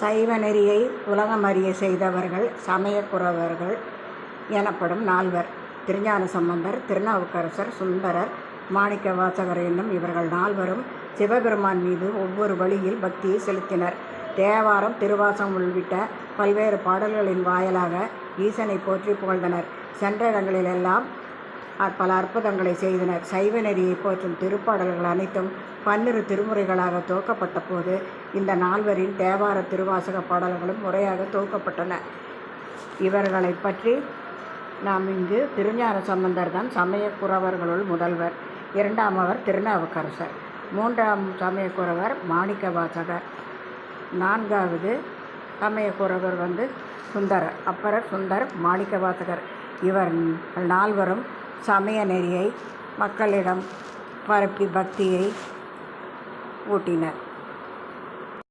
சைவ நெறியை உலகமறிய செய்தவர்கள் சமயக்குறவர்கள் எனப்படும் நால்வர். திருஞான சம்பந்தர் திருநாவுக்கரசர் சுந்தரர் மாணிக்கவாசகர் என்னும் இவர்கள் நால்வரும் சிவபெருமான் மீது ஒவ்வொரு வழியில் பக்தியை செலுத்தினர். தேவாரம் திருவாசம் உள்ளிட்ட பல்வேறு பாடல்களின் வாயிலாக ஈசனை போற்றி புகழ்ந்தனர். சென்ற இடங்களிலெல்லாம் பல அற்புதங்களை செய்தனர். சைவ நெறியை போற்றும் திருப்பாடல்கள் அனைத்தும் பன்னிரு திருமுறைகளாக துவக்கப்பட்ட போது இந்த நால்வரின் தேவார திருவாசக பாடல்களும் முறையாக துவக்கப்பட்டன. இவர்களை பற்றி நாம் இங்கு திருஞான சம்பந்தர் தான் சமயக்குறவர்களுள் முதல்வர். இரண்டாமவர் திருநாவுக்கரசர். மூன்றாம் சமயக்குறவர் மாணிக்கவாசகர். நான்காவது சமயக்குறவர் வந்து சுந்தரர் அப்பரர் சுந்தர் மாணிக்கவாசகர். இவர் நால்வரும் சமய நெறியை மக்களிடம் பரப்பி பக்தியை ஓட்டினர்.